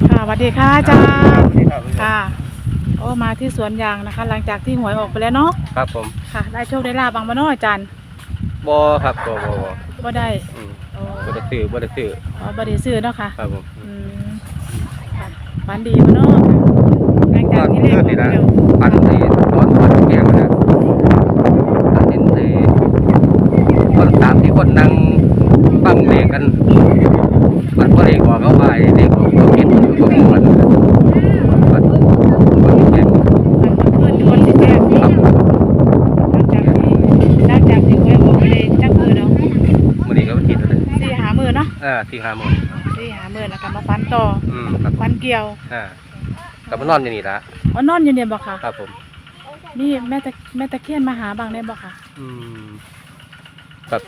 ค่ะสวัสดีค่ะอาจารย์ค่ะ โอ้มาที่สวนยางนะคะ หลังจากที่หวยออกไปแล้วเนาะครับผมค่ะ ได้โชคได้ลาบบางมาเนาะอาจารย์บอครับบอบอบอบ่ได้อืมโอ้บ่ได้ซื้อบ่ได้ซื้ออ๋อบ่ได้ซื้อเนาะค่ะครับผม อืมค่ะฝันดีมาเนาะหลังจากที่เลขออกไปแล้ว ปันในตอนปันแกงนะปันเห็นในคนสามที่คนนั่งฟังเลขกันมันก็เลขออกเขาไปเลขออกเขาคิดอยู่ก็มูมันมันคนแกง มันเพื่อนคนสิแจ้ง ครับ หลังจากที่หลังจากที่หวยออกไปเลยจักมือเนาะ มันนี้ก็คิดเลย สี่หามือ เนาะอ่าที่ห้าโมงสี่หามือแล้วก็มาฟันต่ออืมครับฟันเกี่ยวอ่ากับมันนอนอยู่นี่ละอ๋อนอนอยู่เนี่ยบ่ค่ะ ครับผม นี่แม่ตะแม่ตะเคียนมาหาบางได้บ่ค่ะ อืมแบบ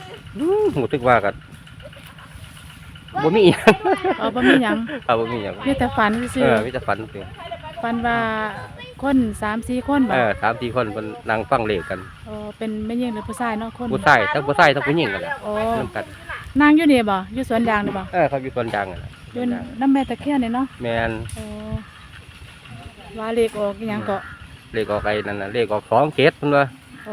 หูตึกว่ากันบ่มีอีหยังอ๋อบ่มีหยังครับบ่มีหยังมีแต่ฝันซื่เอออมีแต่ฝันเพียงๆฝันว่าคนสามสี่คนบ่เออสามสี่คนเพิ่นนั่งฟังเลขกันอ๋อเป็นแม่หญิงหรือผู้ชายเนาะคนผู้ชายทั้งผู้ชายทั้งผู้หญิงกันแหละโอ้ร่วมกัน นางอยู่นี่บ่อยู่สวนยางนี่บ่เออเขาอยู่คนดังกันแหละอยู่น้ำแม่ตะเคียนนี่เนาะแมนโอ้ว่าเลขออกอีหยังก็เลขออกไอ้นั่นน่ะเลขออกสองเกตเพิ่นว่าโอ้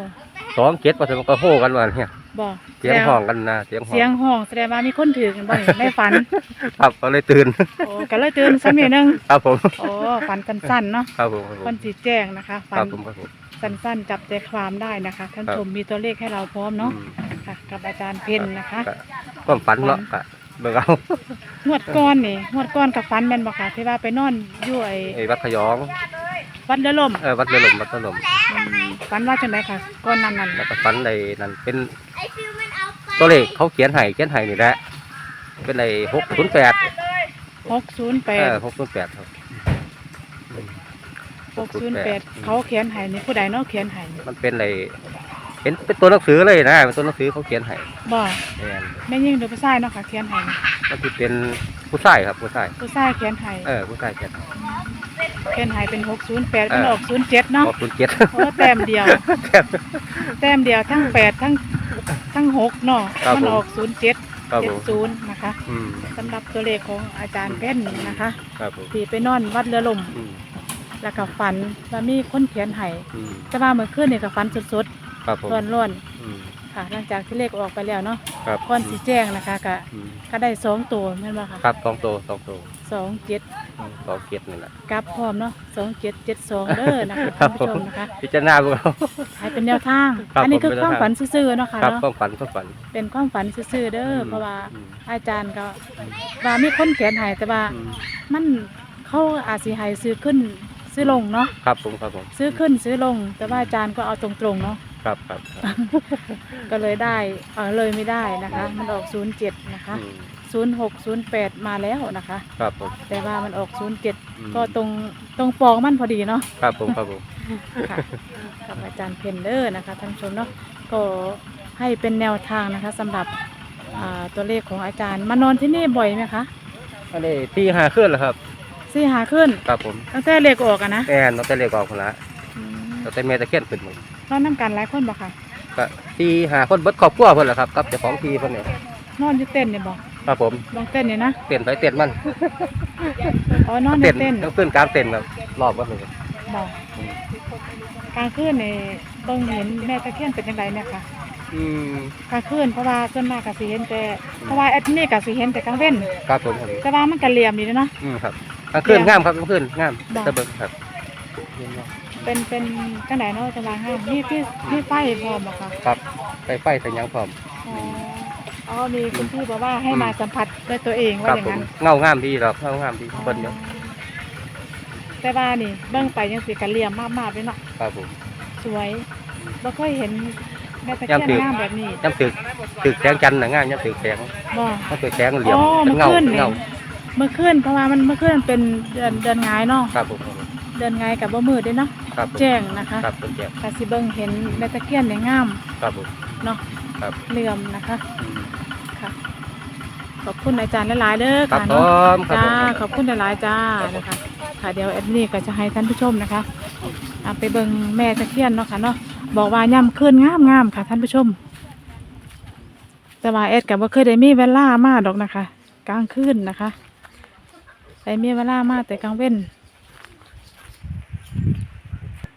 สองเกตว่าซั่นมันก็โห่กันว่าเนี่ยบ่เสียงห้องกันนะเสียงห้องเสียงห้องแสดงว่ามีคนถือกันบ่นี่ในฝันครับก็เลยตื่นโอ้ก็เลยตื่นซ้ำอีกนึงครับผมโอ้ฝันสั้นๆเนาะครับผมครับผคนมสิแจ้งนะคะฝัครันบผมครับผมสั้นๆจับใจความได้นะคะท่านครับชมมีตัวเลขให้เราพร้อมเนาะอืม ค่ะกับอาจารย์เพนนะคะก็ความฝันเนาะก็เบิ่งเอางวดก้อนนี่งวดก้อนกับฟันแม่นบ่ค่ะที่ว่าไปนอนอยู่ไอ้ไอ้วัดขยองวัดเรือลมเออวัดเรือหลมวัดเรือหลมฟันว่าจังไดค่ะก้อนนั้นนั่นแล้วก็ฝันในนั่นเป็นตัวเลขเขาเขียนให้เขียนให้นี่แหละเป็นไอ้หกศูนย์แปดหกศูนย์แปเอดอหกศูนย์แปดครับหกศูนย์แปดเขาเขียนให้นี่ผู้ใดเนาะเขียนให้มันเป็นไอ้ เห็นเป็นตัวหนังสือเลยนะเป็นตัวหนังสือเขาเขียนให้บ่แม่นแม่ยิ่งหรือผู้ชายเนาะค่ะเขียนให้มันที่เป็นผู้ชายครับผู้ชายผู้ชายเขียนให้เออผู้ชายเขียนเขียนให้เป็นหกศูนย์แปดเออมันออกศูนย์เจ็ดเนาะหกศูนย์เจ็ดโอ้แต้มเดียวแต้มเดียวทั้งแปดทั้งทั้งหกเนาะครับมันผม ออกศูนย์เจ็ดครับเจ็ผดมศูนย์นะคะอืมสำหรับตัวเลขของอาจารย์เพ้นนะคะครับผมที่ไปนอนวัดเรือลมอืมแล้วก็ฝันว่ามีคนเขียนให้อืมแต่ว่าเมื่อคืนนี่ก็ฝันสด ครับผมๆร้อนๆอืม ค่ะ หลังจากที่เลขออกไปแล้วเนาะครับก่อนสีแจ้งนะคะก็อืมก็ได้สองตัวแม่นบ่ค่ะครับสองตัวสองตัวสองเจ็ดอืมสองเจ็ดนี่แหละ กลับพร้อมเนาะสองเจ็ดเจ็ดสองเด้อนะคะครัท่าบนผู้ชมผมนะคะพิจารณาพวกเรา ให้เป็นแนวทาง ครับอันนี้คือผมเป็นความแนวทาง ฝันซื่อๆเนาะค่ะครับเนาะความฝันความฝันเป็นความฝันซื่อๆเด้ออมเพราะว่าอืมอาจารย์ก็ว่ามีคนเขียนให้แต่ว่า อืมมันเขาอาจสิให้ซื้อขึ้น ซื้อลงเนาะครับผมครับผมซื้อขึ้นซื้อลง แต่ว่าอาจารย์ก็เอาตรงๆเนาะครับครับครับก็เลยได้เออเลยไม่ได้นะคะ มันออกศูนย์เจ็ดนะคะ อืมศูนย์หกศูนย์แปดมาแล้วนะคะ ครับผม แต่ว่ามันออกศูนย์เจ็ดอืมก็ตรงตรงปองมันพอดีเนาะ ครับผมครับผม ค่ะกับอาจารย์เพนเดอร์นะคะท่านผู้ชมเนาะก็ให้เป็นแนวทางนะคะสำหรับอ่าตัวเลขของอาจารย์มานอนที่นี่บ่อยไหมคะอันนี้ที่หาขึ้นแล้วครับ สี่หาขึ้น ครับผมตั้งแต่เลขออกอะนะแอนเราแต่เล็กออกคนละอืมเราแต่เมตะเคียนขึ้นหมดนอนน้ำกันหลายคนบ่ค่ะ ก็ที่หาคนเบิดครอบครัวเพิ่นแหละครับกับเจ้าของที่เพิ่นเนี่ยนอนอยู่เต้นเนี่ยบ่ครับผมลองเต้นเนี่ยนะเต้นไปเต้นมันอ๋อนอนในเต้นเต้นต้องขึ้นกลางเต้นครับรอบวันหนึ่งบ่กลางคืนนี่เบิ่งเห็นแม่ตะเคียนเป็นยังไงเนี่ยค่ะอืมกลางคืนเพราะว่าส่วนมากก็สิเห็นแต่เพราะว่าแอดนี่ก็สิเห็นแต่กลางเว้น ครับผมครับแต่ว่ามันก็เหลี่ยมอยู่เด้อเนาะอืมครับ กลางคืนงามครับกลางคืนงามบ่ ตะเบิงครับเป็นเป็นจังไดเนาะจังหวะห้ามนี่ที่นี่ไฟพร้อมบ่คะครับไปไฟใส่หยังพร้อมอ๋ออ๋อมีคุณพี่บอกว่าให้อืมมาสัมผัสด้วยตัวเองคว่ารับอย่างผมนั้นเงางามดีหรอกเงางามดีเพิ่นเยอ๋อะอแต่ว่านี่เบิ่งไปยังสิกะเหลี่ยมมากๆเลยเนาะครับผม สวยบ่เคยเห็นแม่ตะยามเคียนถืองามแบบนี้ย้ำตึกตึกแสงจันทร์น่ะงามย้ำตึกแสงบ่ย้ำตึกแสงเหลี่ยมอ๋อเป็นเงาเมื่อคืนเป็นนี่เงา เมื่อคืนเพราะว่ามันเมื่อคืนเป็นเดือนเดือนงายเนาะครับผมครับผมเดือนงายกับบ่มืดเด้เนาะครับผมแจ้งนะคะครับผมแจ้งก็สิเบิ่งเห็นแม่ตะเคียนเนี่ยงามครับผม เนาะครับ เหลื่อมนะคะอืมค่ะขอบคุณอาจารย์หลายๆเด้อครับค่ะผเนาะมครับจ้าผม ขอบคุณหลายๆจ้าครับผม นะคะค่ะเดี๋ยวแอดมินก็จะให้ท่านผู้ชมนะคะเอาไปเบิ่งแม่ตะเคียนเนาะค่ะเนาะบอกว่าย่ำคืนงามงามๆค่ะท่านผู้ชม แต่ว่าแอดกับว่าเคยได้มีเวลามาดอกนะคะ กลางคืนนะคะ แต่มีเวลามาแต่กลางเว้น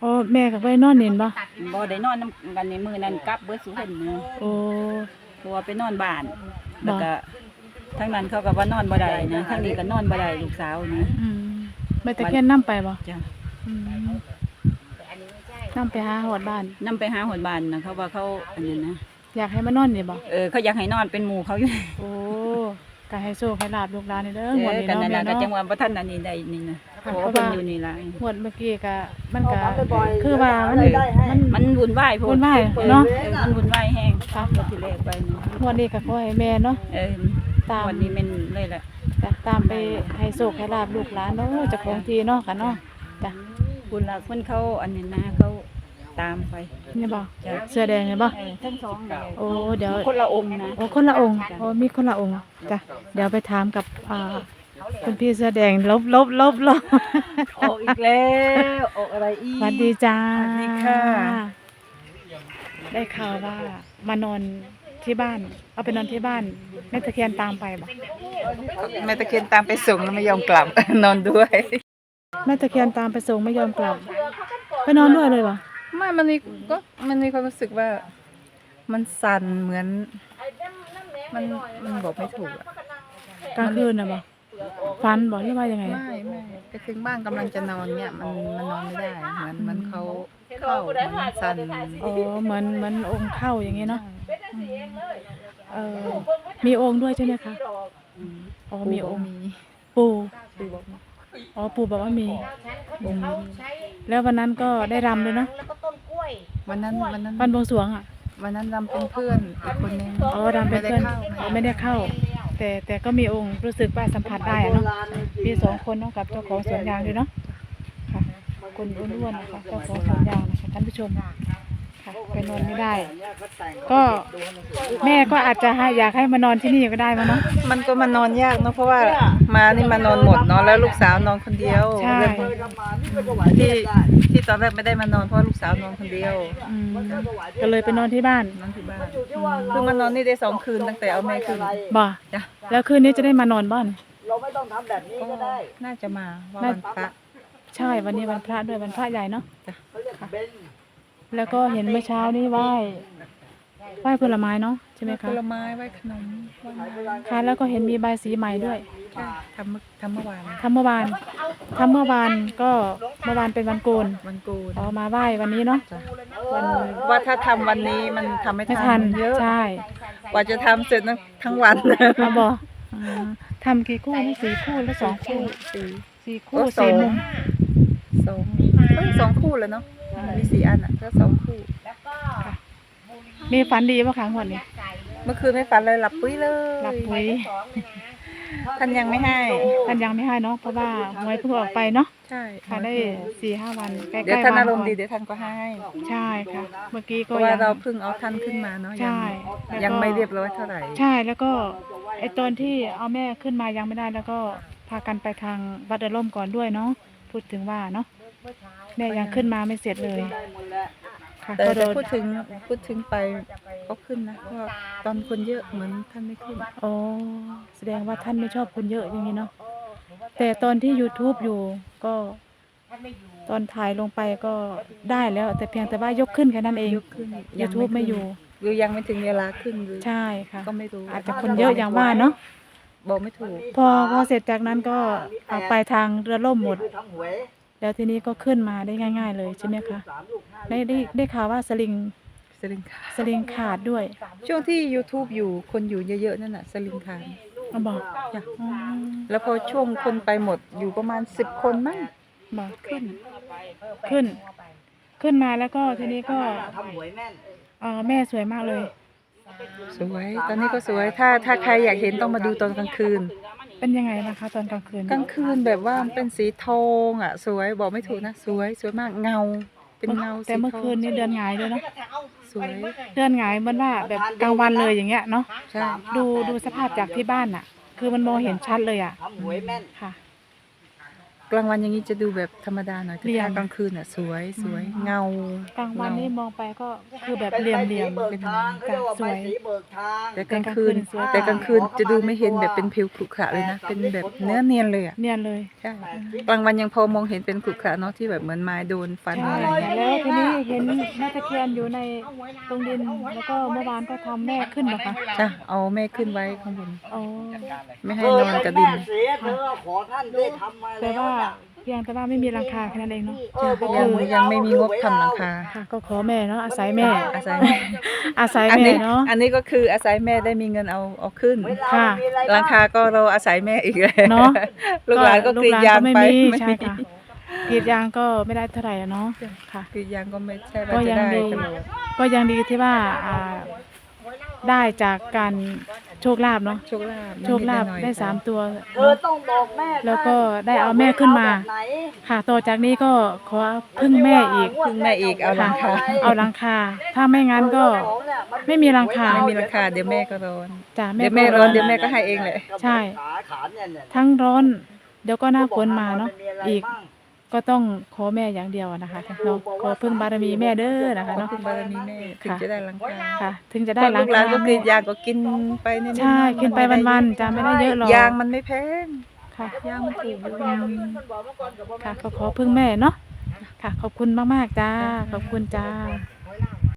โอ้แม่ก็ไปนอนเห็นบ่บ่ได้นอนนำกันในมือนั้นกลับเบิดสุเห็นนะโอ้เพราะว่าไปนอนบ้านแล้วก็ทั้งนั้นเขาก็ว่านอนบ่ได้นะทั้งนี้ก็นอนบ่ได้ลูกสาวนะอืมแม่ตะเคียนนํไปบ่จ้ะอืมนํไปหาหอดบ้านนำไปหาหนบ้านนะเขาว่าเขาอันนี้นะอยากให้มานอนนี่บ่เออเขาอยากให้นอนเป็นหมู่เขาอยู่โอ้ ก็ให้โชคให้ลาบลูกหลานนี่เด้อเอหมดอนี่กันเนาะนั่นแม่น่ะก็จังเนาะ ว่าบ่ทันอันนี้ได้นี่นะค่ะเพราะว่าเพิ่นอยู่นี่ล่ะหมดเมื่อกี้ก็มันก็คือว่ามัน มันมันวุ่นวายโพวุ่นวายเนาะเออมันวุ่นวายแฮงค่ะก็ที่แรกไปนี่งวดนี้ก็ขอให้แม่เนาะเออตามวันนี้แม่นเลยแหละจ้ะตามไปให้โชคให้ลาบลูกหลานเนาะเจ้าของที่เนาะค่ะเนาะจ้ะ คุณล่ะเพิ่นเขาอันนี้นะเขา ตามไปนี่บ่จ้ะเสื้อแดงนี่บ่เออทั้งสองเลยโอ้เดี๋ยวคนละองค์นะโอ้คนละองค์โอ้มีคนละองค์จ้ะเดี๋ยวไปถามกับอ่าคุณพี่เสื้อแดงลบลบลบลบออกอีกแล้วออกอะไรอีกสวัสดีจ้าสวัสดีค่ะ ได้ข่าวว่ามานอนที่บ้าน เอาไปนอนที่บ้านแม่ตะเคียนตามไปบ่แม่ตะเคียนตามไปส่งแล้วไม่ยอมกลับนอนด้วยแม่ตะเคียนตามไปส่งไม่ยอมกลับไปนอนด้วยเลยบ่ ไม่มันมีก็มันมีความรู้สึกว่า มันสั่นเหมือน มันมันบอกไม่ถูกอะกลางคืนน่ะบ่ฝันบ่หรือว่ายังไง ไม่ไม่ไปถึงบ้านกำลังจะนอนเนี่ย มันมันนอนไม่ได้เหมือนมันเขาเข้ามันสั่นอ๋อเหมือนเหมือนองค์เข้าอย่างงี้เนาะเออมีองค์ด้วยใช่ไหมคะ อ๋อ มีองค์มีปู่ ปู่บอกมี อ๋อปู่บอกว่ามีองค์มีแล้ววันนั้นก็ได้รำเลยเนาะวันนั้นวันนั้นวันบวงสรวงอะ วันนั้นรำเป็นเพื่อนอีกคนนึง อ๋อรำเป็นเพื่อนไม่ได้เข้าอ๋อไม่ได้เข้า แต่แต่ก็มีองค์รู้สึกว่าสัมผัสได้อะเนาะมีสองคนเนาะกับเจ้าของสวนยางด้วยเนาะค่ะคนอ้วนๆนะคะเจ้าของสวนยางนะคะท่านผู้ชม ค่ะไปนอนไม่ได้ ก็แม่ก็อาจจะให้อยากให้มานอนที่นี่ก็ได้มั้งเนาะ มันก็มานอนยากเนาะเพราะว่ามานี่มานอนหมดเนาะแล้วลูกสาวนอนคนเดียวใช่ที่ที่ตอนแรกไม่ได้มานอนเพราะลูกสาวนอนคนเดียวอืมก็เลยไปนอนที่บ้านนอนที่บ้านเพิ่งมานอนนี่ได้สองคืนตั้งแต่เอาแม่ขึ้นบ่จ้ะแล้วคืนนี้จะได้มานอนบ้านก็น่าจะมาว่าวันพระ ใช่วันนี้วันพระด้วยวันพระใหญ่เนาะจ้ะค่ะ แล้วก็เห็นเมื่อเช้านี้ไหว้ไหว้ผลไม้เนาะใช่ไหมผคะลไม้ไว้ขนมไหว้น้ค่ะแล้วก็เห็นมีใบายสีใหม่ด้วยำจ้ะทำเมื่อทำเมื่อวานทำเมื่อวานทำเมื่อวานก็เมื่อวานเป็นวันโกนวันโกูนเอามาไหว้วันนี้เนาะจ้ะวันว่าถ้าทำวันนี้มันทำไม่ไม่ทัทันเยอะใช่กว่าจะทำเสร็จทั้งวันมาบอกอืมทำกี่คู่นี่สี่คู่แล้วสองคู่สี่สี่โอ้คู่สองสี่มุมสองเฮ้ยสองคู่แล้วเนาะ มีสี่อันอะก็สองคู่มีฝันดีป่ะคะงวดนี้ เมื่อคืนไม่ฝันเลยหลับปุ้ยเลยหลับปุ๋ยท่านยังไม่ให้ท่านยังไม่ให้เนาะเพราะว่าหวยเพิ่งออกไปเนาะใช่ค่ะได้สี่ห้าวันใกล้ๆเดี๋ยวท่านวัอารมณ์ก่ดีเดี๋ยวท่านก็ให้ ใช่ค่ะ เมื่อกี้เพก็ราะว่ายังเราเพิ่งเอาท่านขึ้นมาเนาะยัใช่งแล้วก็ยังไม่เรียบร้อยเท่าไหร่ ใช่แล้วก็ไอตอนที่เอาแม่ขึ้นมายังไม่ได้แล้วก็พากันไปทางวัดเดล่มก่อนด้วยเนาะพูดถึงว่าเนาะ แม่ยังขึ้นมาไม่เสร็จเลย ค่ะแต่ก็โดแต่นพูดถึงพูดถึงไปก็ขึ้นนะเพราะว่าตอนคนเยอะเหมือนท่านไม่ขึ้นอ๋อแสดงว่าท่านไม่ชอบคนเยอะอย่างนี้เนาะแต่ตอนที่ YouTube อยู่ก็ตอนถ่ายลงไปก็ได้แล้ว แต่เพียงแต่ว่ายกขึ้นแค่นั้นเอง ยกขึ้น YouTube ไม่อยู่ หรือยังไม่ถึงเวลาขึ้นหรือใช่ค่ะ ก็ไม่รู้อาจจะคนเยอะอย่างว่าเนาะบอกไม่ถูก พอพอเสร็จจากนั้นก็เอาไปทางเรือล่มหมด แล้วทีนี้ก็ขึ้นมาได้ง่าย ๆ เลยใช่ไหมคะได้ได้ได้ข่าวว่าสลิงสลิงคานสลิงขาดด้วยช่วงที่ YouTube อยู่คนอยู่เยอะๆนั่นน่ะสลิงคานเอาบอกจ้ะอ๋อแล้วพอช่วงคนไปหมดอยู่ประมาณสิบคนมั้งบอกขึ้น ขึ้น ขึ้นมาแล้วก็ทีนี้ก็เออแม่สวยมากเลย สวย ตอนนี้ก็สวยถ้าถ้าใครอยากเห็นต้องมาดูตอนกลางคืน เป็นยังไงนะคะตอนกลางคืนกลางคืนแบบว่ามันเป็นสีทองอะ สวยบอกไม่ถูกนะสวยสวยมากเงา เป็นเงาสีแต่เมื่อทองคืนนี้เดือนหงายด้วยเนาะสวยเดือนหงายเหมันว่าแบบกลางวันเลยอย่างเงี้ยเนาะใช่ ดูดูสภาพจากที่บ้านอะ คือมันมองเห็นชัดเลยอะค่ะ กลางวันอย่างนี้จะดูแบบธรรมดาหน่อยแต่เรียมถ้ากลางคืนอะสวยสวยเงากลางวันนี้เงมองไปก็คือแบบเหลี่ยมเหลี่ยมๆเป็นกะสวยแต่กลางคืนแต่กลางคืน สวยแต่กลางคืนจะดูไม่เห็นแบบเป็นผิวขรุขระเลยนะ เป็นแบบเนื้อเนียนเลยอะเนียนเลย ใช่กลางวันยังพอมองเห็นเป็นขรุขระเนาะที่แบบเหมือนไม้โดนฟันใช่อะไรอย่างเงี้ยแล้วทีนี้เห็นแม่ตะเคียนอยู่ในตรงดิน แล้วก็เมื่อวานก็ทำแม่ขึ้นเหรอคะจ้ะเอาแม่ขึ้นไว้ข้างบน อ๋อไม่ให้นอนกับดินเสียเธอขอท่านได้ทำมาแต่แล้วว่าน่ะเพียงแต่ว่าไม่มีราคาแค่นั้นเองเนาะเออก็บอกคือว่ายังไม่มีงบทำหลังคาค่ะก็ขอแม่เนาะอาศัยแม่ อาศัยแม่อาศัยอันแม่นี้เนาะ อันนี้ก็คืออาศัยแม่ได้มีเงินเอาเอาขึ้นเวลาค่ะมีอะไรหลังคาก็เราอาศัยแม่อีกเลยเนาะ ลูกหลานก็กรีดยางลูกหลนไปก็ไม่มีไม่ใช่มีค่ะกรีดยางก็ไม่ได้เท่าไหร่อะเนาะค่ะ กรีดยางก็ไม่ใช่ว่าก็จะยังได้ดี ตลอดก็ยังดีที่ว่าอ่าได้จากการ โชคลาภเนาะโชคลาภโชคลาภนิๆหน่อยๆเธได้สามตัวอเนาะต้องบอกแม่แล้วก็ได้เอาแม่ขึ้นมา แบบไหนค่ะต่อจากนี้ก็ขอพึ่งแม่อีก พึ่งแม่อีกเอาหลังคาเอาหลังคา ถ้าไม่งั้นก็ ไม่มีหลังคา ไม่มีราคาเดี๋ยวแม่ก็ร้อน จ้ะเดี๋ยวแม่ก็ร้อนเดี๋ยวแม่ก็ให้เองแหละ ใช่ ขาขาเนี่ยเนี่ยทั้งร้อน เดี๋ยวก็หน้าฝนมาเนาะมัมีะไรอีกบ้าง ก็ต้องขอแม่อย่างเดียวอะนะคะเนาะขอพึ่งบารมีแม่เด้อนะคะขอเนาะ พึ่งบารมีแม่ถึงค่ะ จะได้หลังคาค่ะ ถึงจะได้หลัลูงกหลาคานก็กรีดยางก็กินไปนิดๆใช่หอยๆกินไปวันๆจ้ะไม่ได้เยอะหรอกยางมันไม่แพงค่ะ ยางมันถูกอยู่อืมค่ะก็ขอพึ่งแม่เนาะค่ะ ขอบคุณมากๆจ้าขอบคุณจ้าค